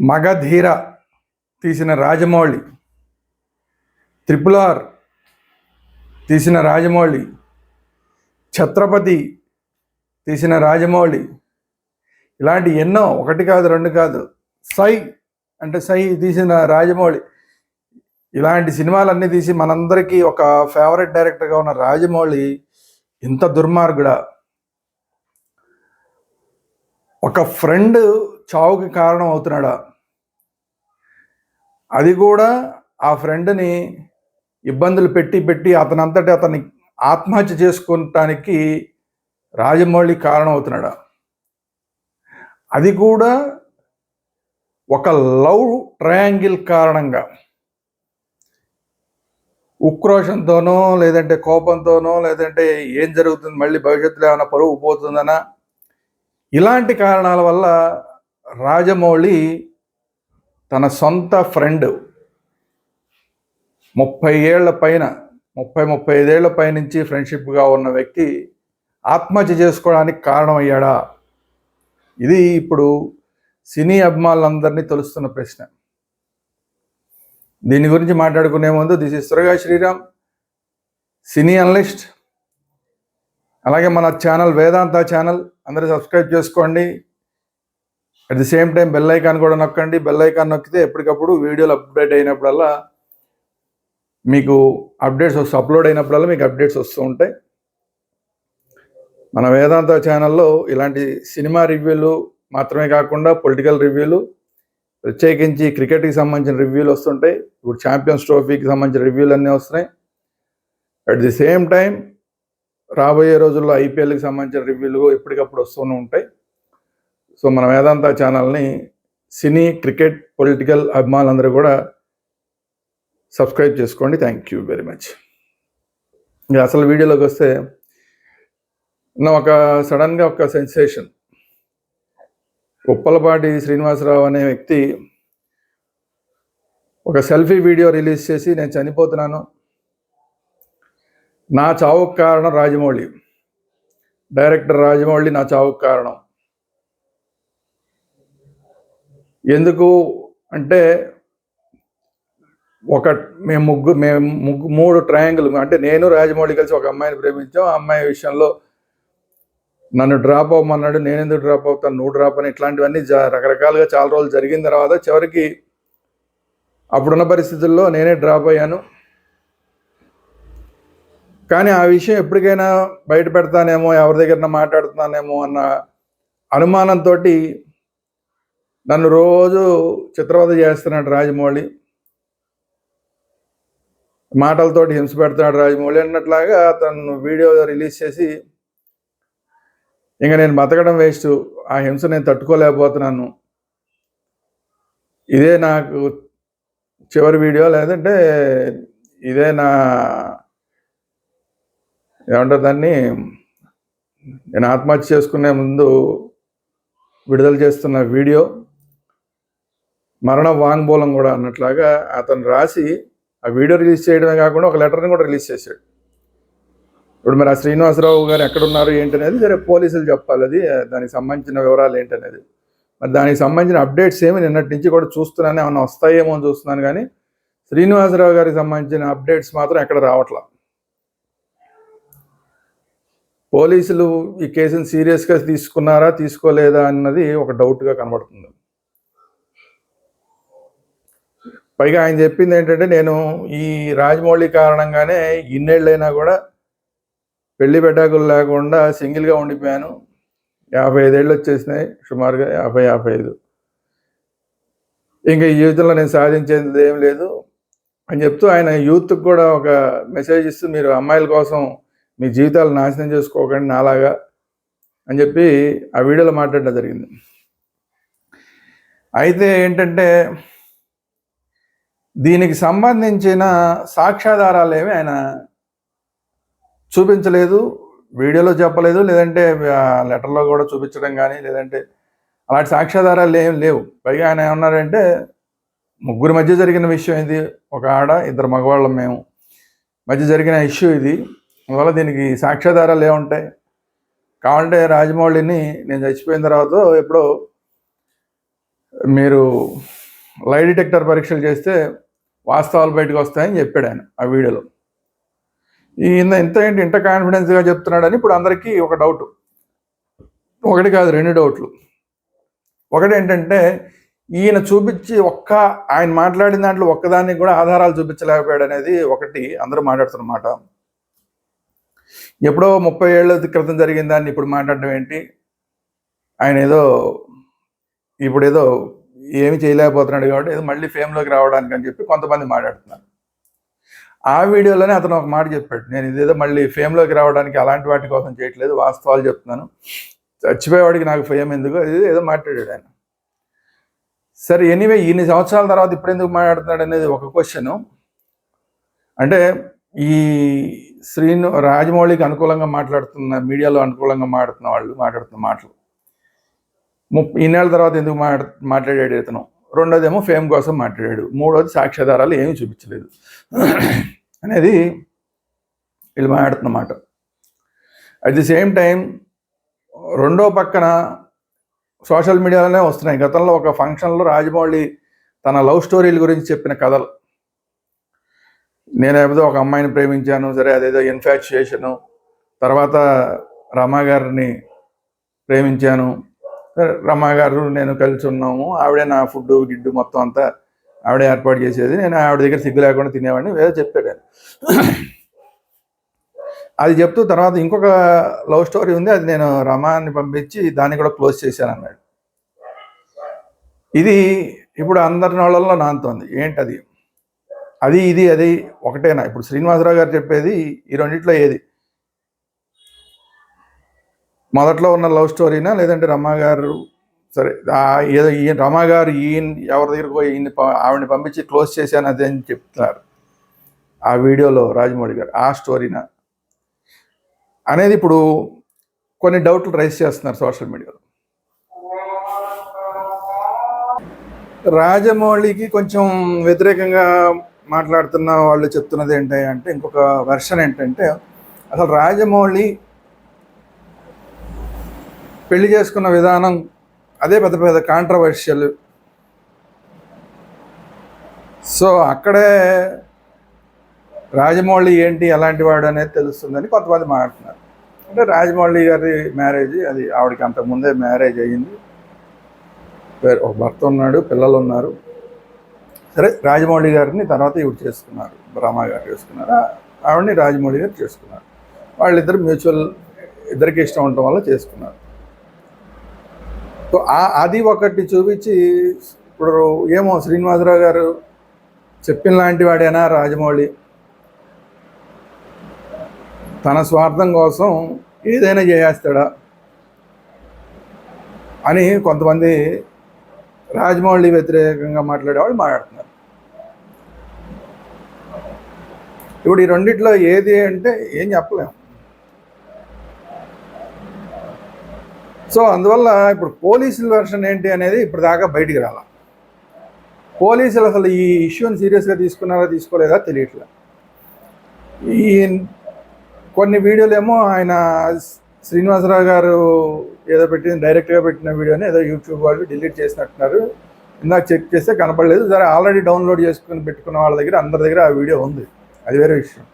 మగధీర తీసిన Rajamouli triple R తీసిన రాజమౌళి ఛత్రపతి తీసిన రాజమౌళి. ఇలాంటి ఎన్నో ఒకటి కాదు రెండు కాదు సై అంటే సై తీసిన రాజమౌళి. ఇలాంటి సినిమాలన్నీ తీసి మనందరికీ ఒక ఫేవరెట్ డైరెక్టర్గా ఉన్న రాజమౌళి ఇంత దుర్మార్గుడా. ఒక ఫ్రెండ్ చావుకి కారణం అవుతున్నాడా? అది కూడా ఆ ఫ్రెండ్ని ఇబ్బందులు పెట్టి పెట్టి అతనంతటి అతన్ని ఆత్మహత్య చేసుకోవటానికి రాజమౌళి కారణం అవుతున్నాడా? అది కూడా ఒక లవ్ ట్రయాంగిల్ కారణంగా. ఉక్రోషంతోనో లేదంటే కోపంతోనో లేదంటే ఏం జరుగుతుంది మళ్ళీ భవిష్యత్తులో ఏమైనా పరువు పోతుందనా ఇలాంటి కారణాల వల్ల రాజమౌళి తన సొంత ఫ్రెండ్ ముప్పై ఏళ్ళ పైన ముప్పై ముప్పై ఐదేళ్ళ పైనుంచి ఫ్రెండ్షిప్గా ఉన్న వ్యక్తి ఆత్మహత్య చేసుకోవడానికి కారణమయ్యాడా? ఇది ఇప్పుడు సినీ అభిమానులందరినీ తెలుస్తున్న ప్రశ్న. దీని గురించి మాట్లాడుకునే ముందు this is Suraga Sriram cine analyst. అలాగే మన ఛానల్ వేదాంత ఛానల్ అందరూ సబ్స్క్రైబ్ చేసుకోండి. At the same time bell icon కూడా నొక్కండి. బెల్ ఐకాన్ నొక్కితే ఎప్పటికప్పుడు వీడియోలు అప్డేట్ అయినప్పుడల్లా మీకు అప్డేట్స్ వస్తూ అప్లోడ్ అయినప్పుడల్లా మీకు అప్డేట్స్ వస్తూ ఉంటాయి. మన వేదాంత ఛానల్లో ఇలాంటి సినిమా రివ్యూలు మాత్రమే కాకుండా పొలిటికల్ రివ్యూలు ప్రత్యేకించి క్రికెట్కి సంబంధించిన రివ్యూలు వస్తుంటాయి. ఇప్పుడు ఛాంపియన్స్ ట్రోఫీకి సంబంధించిన రివ్యూలు అన్నీ వస్తున్నాయి. అట్ ది సేమ్ టైం రాబోయే రోజుల్లో ఐపీఎల్కి సంబంధించిన రివ్యూలు ఎప్పటికప్పుడు వస్తూనే ఉంటాయి. సో మన వేదాంత ఛానల్ని సినీ క్రికెట్ పొలిటికల్ అభిమానులందరూ కూడా సబ్స్క్రైబ్ చేసుకోండి. Thank you very much. ఇక అసలు వీడియోలోకి వస్తే నా ఒక సడన్గా ఒక సెన్సేషన్. ఉప్పలపాటి శ్రీనివాసరావు అనే వ్యక్తి ఒక సెల్ఫీ వీడియో రిలీజ్ చేసి నేను చనిపోతున్నాను. నా చావుకు కారణం రాజమౌళి. డైరెక్టర్ రాజమౌళి నా చావుకు కారణం. ఎందుకు అంటే ఒక మేము ముగ్గురు మేము ముగ్గు మూడు ట్రయాంగిల్ అంటే నేను రాజమౌళి కలిసి ఒక అమ్మాయిని ప్రేమించాం. ఆ అమ్మాయి విషయంలో నన్ను డ్రాప్ అవ్వమన్నాడు నేను ఎందుకు డ్రాప్ అవుతాను నువ్వు డ్రాప్ అని ఇట్లాంటివన్నీ రకరకాలుగా చాలా రోజులు జరిగిన తర్వాత చివరికి అప్పుడున్న పరిస్థితుల్లో నేనే డ్రాప్ అయ్యాను. కానీ ఆ విషయం ఎప్పటికైనా బయట పెడతానేమో ఎవరి దగ్గర మాట్లాడుతున్నానేమో అన్న అనుమానంతో నన్ను రోజు చిత్రవద చేస్తున్నాడు రాజమౌళి. మాటలతోటి హింస పెడుతున్నాడు రాజమౌళి అన్నట్లాగా తను వీడియో రిలీజ్ చేసి ఇంకా నేను బతకడం వేస్ట్. ఆ హింస నేను తట్టుకోలేకపోతున్నాను. ఇదే నాకు చివరి వీడియో లేదంటే ఇదే నా ఏమంటారు దాన్ని? నేను ఆత్మహత్య చేసుకునే ముందు విడుదల చేస్తున్న వీడియో. మరణ వాంగ్మూలం కూడా అన్నట్లాగా అతను రాసి ఆ వీడియో రిలీజ్ చేయడమే కాకుండా ఒక లెటర్ని కూడా రిలీజ్ చేశాడు. ఇప్పుడు మరి ఆ శ్రీనివాసరావు గారు ఎక్కడున్నారు ఏంటనేది సరే పోలీసులు చెప్పాలి. అది దానికి సంబంధించిన వివరాలు ఏంటనేది. మరి దానికి సంబంధించిన అప్డేట్స్ ఏమి నిన్నటి నుంచి కూడా చూస్తున్నాను ఏమన్నా వస్తాయేమో అని చూస్తున్నాను కానీ శ్రీనివాసరావు గారికి సంబంధించిన అప్డేట్స్ మాత్రం ఎక్కడ రావట్లా. పోలీసులు ఈ కేసుని సీరియస్గా తీసుకున్నారా తీసుకోలేదా అన్నది ఒక డౌట్గా కనబడుతుంది. పైగా ఆయన చెప్పింది ఏంటంటే నేను ఈ రాజమౌళి కారణంగానే ఇన్నేళ్ళైనా కూడా పెళ్ళి పెట్టాకులు లేకుండా సింగిల్గా ఉండిపోయాను. యాభై ఐదేళ్ళు వచ్చేసినాయి సుమారుగా యాభై యాభై ఐదు. ఇంకా ఈ జీవితంలో నేను సాధించేది ఏం లేదు అని చెప్తూ ఆయన యూత్కి కూడా ఒక మెసేజ్ ఇస్తూ మీరు అమ్మాయిల కోసం మీ జీవితాలు నాశనం చేసుకోకండి నాలాగా అని చెప్పి ఆ వీడియోలో మాట్లాడడం జరిగింది. అయితే ఏంటంటే దీనికి సంబంధించిన సాక్ష్యాధారాలు ఏమి ఆయన చూపించలేదు వీడియోలో చెప్పలేదు లేదంటే లెటర్లో కూడా చూపించడం కానీ లేదంటే అలాంటి సాక్ష్యాధారాలు ఏం లేవు. పైగా ఆయన ఏమన్నారంటే ముగ్గురు మధ్య జరిగిన విషయం ఇది ఒక ఆడ ఇద్దరు మగవాళ్ళం మేము మధ్య జరిగిన ఇష్యూ ఇది. అందువల్ల దీనికి సాక్ష్యాధారాలు ఏముంటాయి కావాలంటే రాజమౌళిని నేను చచ్చిపోయిన తర్వాత ఎప్పుడో మీరు లై డిటెక్టర్ పరీక్షలు చేస్తే వాస్తవాలు బయటకు వస్తాయని చెప్పాడు ఆయన ఆ వీడియోలో. ఈయన ఇంత ఏంటి? ఇంత కాన్ఫిడెన్స్గా చెప్తున్నాడని ఇప్పుడు అందరికీ ఒక డౌట్ ఒకటి కాదు రెండు డౌట్లు ఒకటి ఏంటంటే ఈయన చూపించి ఒక్క ఆయన మాట్లాడిన దాంట్లో ఒక్కదానికి కూడా ఆధారాలు చూపించలేకపోయాడు అనేది ఒకటి అందరూ మాట్లాడుతున్నమాట ఎప్పుడో ముప్పై ఏళ్ళ క్రితం జరిగిన దాన్ని ఇప్పుడు మాట్లాడడం ఏంటి? ఆయన ఏదో ఇప్పుడు ఏదో ఏమి చేయలేకపోతున్నాడు కాబట్టి ఏదో మళ్ళీ ఫేమ్లోకి రావడానికి అని చెప్పి కొంతమంది మాట్లాడుతున్నారు. ఆ వీడియోలోనే అతను ఒక మాట చెప్పాడు. నేను ఇదేదో మళ్ళీ ఫేమ్లోకి రావడానికి అలాంటి వాటి కోసం చేయట్లేదు వాస్తవాలు చెప్తున్నాను. చచ్చిపోయేవాడికి నాకు ఫేమ్ ఎందుకు? అది ఏదో మాట్లాడాడు ఆయన. సరే ఎనీవే ఇన్ని సంవత్సరాల తర్వాత ఇప్పుడు ఎందుకు మాట్లాడుతున్నాడు అనేది ఒక క్వశ్చన్. అంటే ఈ శ్రీను రాజమౌళికి అనుకూలంగా మాట్లాడుతున్న మీడియాలో అనుకూలంగా మాట్లాడుతున్న వాళ్ళు మాట్లాడుతున్న మాటలు. ముప్పై ఇన్నేళ్ళ తర్వాత ఎందుకు మాట్లా మాట్లాడాడు ఇతను? రెండోదేమో ఫేమ్ కోసం మాట్లాడాడు. మూడోది సాక్ష్యాధారాలు ఏమీ చూపించలేదు. అనేది వీళ్ళు మాట్లాడుతున్నమాట. అట్ ది సేమ్ టైం రెండో పక్కన సోషల్ మీడియాలోనే వస్తున్నాయి. గతంలో ఒక ఫంక్షన్లో రాజమౌళి తన లవ్ స్టోరీల గురించి చెప్పిన కథలు. నేను ఏదో ఒక అమ్మాయిని ప్రేమించాను సరే అదేదో ఇన్ఫాక్చుయేషను. తర్వాత రమా గారిని ప్రేమించాను. రమా గారు నేను కలిసి ఉన్నాము. ఆవిడే నా ఫుడ్ గిడ్డు మొత్తం అంతా ఆవిడే ఏర్పాటు చేసేది. నేను ఆవిడ దగ్గర సిగ్గు లేకుండా తినేవాడిని. ఏదో చెప్పాడు ఆయన. అది చెప్తూ తర్వాత ఇంకొక లవ్ స్టోరీ ఉంది. అది నేను రమాని పంపించి దాన్ని కూడా క్లోజ్ చేశాను అన్నాడు. ఇది ఇప్పుడు అందరి నోళ్ళల్లో నాంతోంది. ఏంటది? అది ఇది అది ఒకటేనా? ఇప్పుడు శ్రీనివాసరావు గారు చెప్పేది ఈ రెండిట్లో ఏది? మొదట్లో ఉన్న లవ్ స్టోరీనా లేదంటే రమ్మగారు సరే ఏదో ఈయన రమ్మగారు ఈయన ఎవరి దగ్గరకు పోయి ఈయన ఆవిడని పంపించి క్లోజ్ చేశాను అదే అని చెప్తున్నారు ఆ వీడియోలో రాజమౌళి గారు ఆ స్టోరీనా? అనేది ఇప్పుడు కొన్ని డౌట్లు రైస్ చేస్తున్నారు సోషల్ మీడియాలో. రాజమౌళికి కొంచెం వ్యతిరేకంగా మాట్లాడుతున్న వాళ్ళు చెప్తున్నది ఏంటి అంటే ఇంకొక వెర్షన్ ఏంటంటే అసలు రాజమౌళి పెళ్ళి చేసుకున్న విధానం అదే పెద్ద పెద్ద కాంట్రవర్షియల్ సో అక్కడే రాజమౌళి ఏంటి ఎలాంటి వాడు అనేది తెలుస్తుందని కొంతమంది మాట్లాడుతున్నారు. అంటే రాజమౌళి గారి మ్యారేజ్ అది ఆవిడకి అంతకు ముందే మ్యారేజ్ అయ్యింది. ఒక భర్త ఉన్నాడు పిల్లలు ఉన్నారు. సరే రాజమౌళి గారిని తర్వాత ఇవి చేసుకున్నారు. బ్రహ్మ గారు చేసుకున్నారు. ఆవిడని రాజమౌళి గారు చేసుకున్నారు. వాళ్ళిద్దరు మ్యూచువల్ ఇద్దరికి ఇష్టం ఉండటం వల్ల చేసుకున్నారు. సో అది ఒకటి చూపించి ఇప్పుడు ఏమో శ్రీనివాసరావు గారు చెప్పిన లాంటి వాడేనా రాజమౌళి? తన స్వార్థం కోసం ఏదైనా చేసేస్తాడా అని కొంతమంది రాజమౌళి వ్యతిరేకంగా మాట్లాడేవాళ్ళు మాట్లాడుతున్నారు. ఇప్పుడు ఈ రెండిట్లో ఏది అంటే ఏం చెప్పలేము. సో అందువల్ల ఇప్పుడు పోలీసుల వెర్షన్ ఏంటి అనేది ఇప్పుడు దాకా బయటికి రాల. పోలీసులు అసలు ఈ ఇష్యూని సీరియస్గా తీసుకున్నారా తీసుకోలేదా తెలియట్లే. ఈ కొన్ని వీడియోలు ఏమో ఆయన శ్రీనివాసరావు గారు ఏదో పెట్టిన డైరెక్ట్గా పెట్టిన వీడియోని ఏదో యూట్యూబ్ వాళ్ళు డిలీట్ చేసినట్టున్నారు. ఇందాక చెక్ చేస్తే కనపడలేదు. సరే ఆల్రెడీ డౌన్లోడ్ చేసుకుని పెట్టుకున్న వాళ్ళ దగ్గర అందరి దగ్గర ఆ వీడియో ఉంది. అది వేరే విషయం.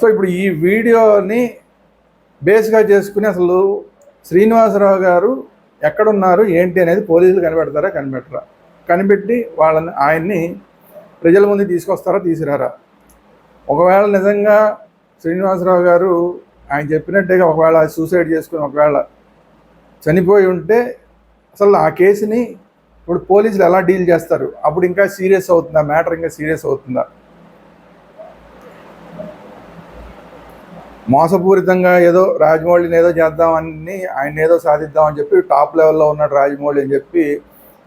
సో ఇప్పుడు ఈ వీడియోని బేస్గా చేసుకుని అసలు శ్రీనివాసరావు గారు ఎక్కడున్నారు ఏంటి అనేది పోలీసులు కనిపెడతారా కనిపెట్టరా? కనిపెట్టి వాళ్ళని ఆయన్ని ప్రజల ముందు తీసుకొస్తారా తీసుకురారా? ఒకవేళ నిజంగా శ్రీనివాసరావు గారు ఆయన చెప్పినట్టుగా ఒకవేళ సూసైడ్ చేసుకుని ఒకవేళ చనిపోయి ఉంటే అసలు ఆ కేసుని ఇప్పుడు పోలీసులు ఎలా డీల్ చేస్తారు? అప్పుడు ఇంకా సీరియస్ అవుతుందా? మ్యాటర్ ఇంకా సీరియస్ అవుతుందా? మోసపూరితంగా ఏదో రాజమౌళిని ఏదో చేద్దామని ఆయన ఏదో సాధిద్దామని చెప్పి టాప్ లెవెల్లో ఉన్నాడు రాజమౌళి అని చెప్పి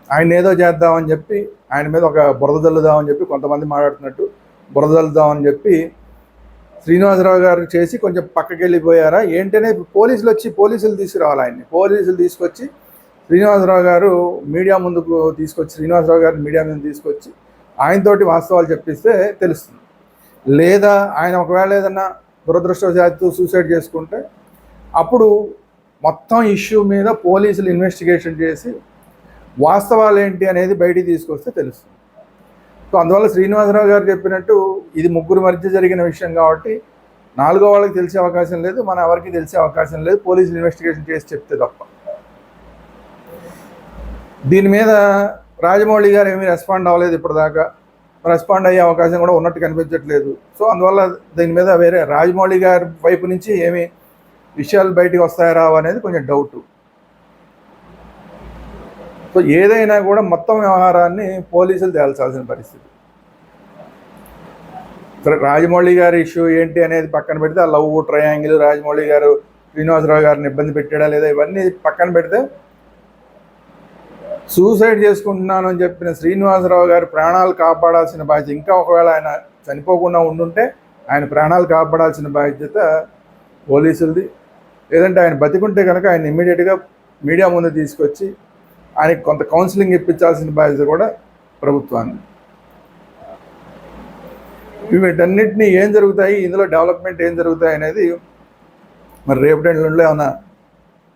ఆయన ఏదో చేద్దామని చెప్పి ఆయన మీద ఒక బురద జల్లుదామని చెప్పి కొంతమంది మాట్లాడుతున్నట్టు బురద జల్లుదామని చెప్పి శ్రీనివాసరావు గారు చేసి కొంచెం పక్కకి వెళ్ళిపోయారా ఏంటనే ఇప్పుడు పోలీసులు వచ్చి పోలీసులు తీసుకురావాలి ఆయన్ని. పోలీసులు తీసుకొచ్చి శ్రీనివాసరావు గారు మీడియా ముందుకు తీసుకొచ్చి శ్రీనివాసరావు గారిని మీడియా మీద తీసుకొచ్చి ఆయనతోటి వాస్తవాలు చెప్పిస్తే తెలుస్తుంది. లేదా ఆయన ఒకవేళ ఏదన్నా దురదృష్టవశాత్తు సూసైడ్ చేసుకుంటే అప్పుడు మొత్తం ఇష్యూ మీద పోలీసులు ఇన్వెస్టిగేషన్ చేసి వాస్తవాలు ఏంటి అనేది బయటికి తీసుకొస్తే తెలుస్తుంది. సో అందువల్ల శ్రీనివాసరావు గారు చెప్పినట్టు ఇది ముగ్గురు మధ్య జరిగిన విషయం కాబట్టి నాలుగో వాళ్ళకి తెలిసే అవకాశం లేదు మన ఎవరికి తెలిసే అవకాశం లేదు పోలీసులు ఇన్వెస్టిగేషన్ చేసి చెప్తే తప్ప. దీని మీద రాజమౌళి గారు ఏమీ రెస్పాండ్ అవ్వలేదు ఇప్పటిదాకా. రెస్పాండ్ అయ్యే అవకాశం కూడా ఉన్నట్టు కనిపించట్లేదు. సో అందువల్ల దీని మీద వేరే రాజమౌళి గారి వైపు నుంచి ఏమి విషయాలు బయటికి వస్తాయా రావు అనేది కొంచెం డౌట్ సో ఏదైనా కూడా మొత్తం వ్యవహారాన్ని పోలీసులు తేల్చాల్సిన పరిస్థితి. రాజమౌళి గారి ఇష్యూ ఏంటి అనేది పక్కన పెడితే ఆ లవ్ ట్రయాంగిల్ రాజమౌళి గారు శ్రీనివాసరావు గారిని ఇబ్బంది పెట్టాడా లేదా ఇవన్నీ పక్కన పెడితే సూసైడ్ చేసుకుంటున్నాను అని చెప్పిన శ్రీనివాసరావు గారి ప్రాణాలు కాపాడాల్సిన బాధ్యత ఇంకా ఒకవేళ ఆయన చనిపోకుండా ఉండుంటే ఆయన ప్రాణాలు కాపాడాల్సిన బాధ్యత పోలీసులది. లేదంటే ఆయన బతికుంటే కనుక ఆయన ఇమ్మీడియట్గా మీడియా ముందు తీసుకొచ్చి ఆయనకి కొంత కౌన్సిలింగ్ ఇప్పించాల్సిన బాధ్యత కూడా ప్రభుత్వాన్ని వీటన్నిటినీ ఏం జరుగుతాయి ఇందులో డెవలప్మెంట్ ఏం జరుగుతాయి అనేది మరి రేపటి ఎల్లుండిలో ఏమైనా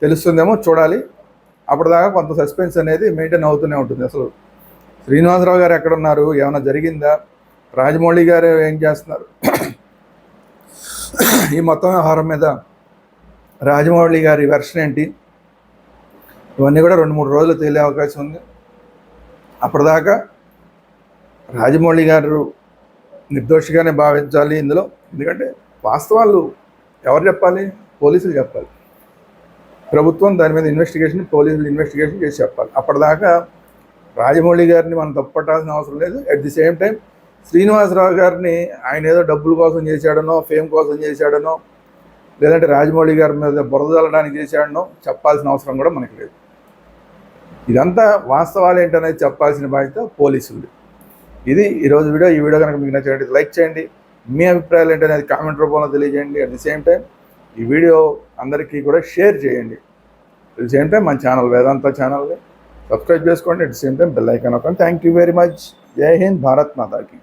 తెలుస్తుందేమో చూడాలి. అప్పటిదాకా కొంత సస్పెన్స్ అనేది మెయింటైన్ అవుతూనే ఉంటుంది. అసలు శ్రీనివాసరావు గారు ఎక్కడ ఉన్నారు ఏమైనా జరిగిందా? రాజమౌళి గారు ఏం చేస్తున్నారు? ఈ మొత్తం వ్యవహారం మీద రాజమౌళి గారి వెర్షన్ ఏంటి? ఇవన్నీ కూడా రెండు మూడు రోజులు తేలే అవకాశం ఉంది. అప్పటిదాకా రాజమౌళి గారు నిర్దోషిగానే భావించాలి ఇందులో. ఎందుకంటే వాస్తవాలు ఎవరు చెప్పాలి? పోలీసులు చెప్పాలి. ప్రభుత్వం దాని మీద ఇన్వెస్టిగేషన్ పోలీసులు ఇన్వెస్టిగేషన్ చేసి చెప్పాలి. అప్పటిదాకా రాజమౌళి గారిని మనం తప్పట్టాల్సిన అవసరం లేదు. At the same time Srinivasarao గారిని ఆయన ఏదో డబ్బుల కోసం చేశాడనో ఫేమ్ కోసం చేశాడనో లేదంటే రాజమౌళి గారి మీద బురద చల్లడానికి చేశాడనో చెప్పాల్సిన అవసరం కూడా మనకి లేదు. ఇదంతా వాస్తవాలు ఏంటనేది చెప్పాల్సిన బాధ్యత పోలీసులు ఇది ఈరోజు వీడియో. ఈ వీడియో కనుక మీకు నచ్చినట్టు లైక్ చేయండి. మీ అభిప్రాయాలు ఏంటనేది కామెంట్ రూపంలో తెలియజేయండి. అట్ ది సేమ్ టైం ఈ వీడియో అందరికీ కూడా షేర్ చేయండి. అట్ సేమ్ టైం మన ఛానల్ వేదాంత ఛానల్ని సబ్స్క్రైబ్ చేసుకోండి. At same time bell icon ఒక థ్యాంక్ యూ వెరీ మచ్ జై హింద్ భారత్ మాతాకి